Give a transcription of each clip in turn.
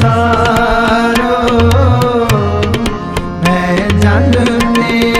ਸਾਰੋ ਮੈਂ ਜਨ ਤੇ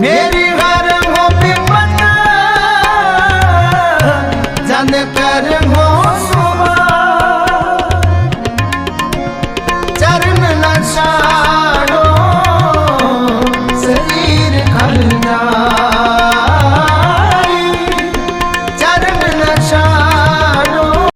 मेरी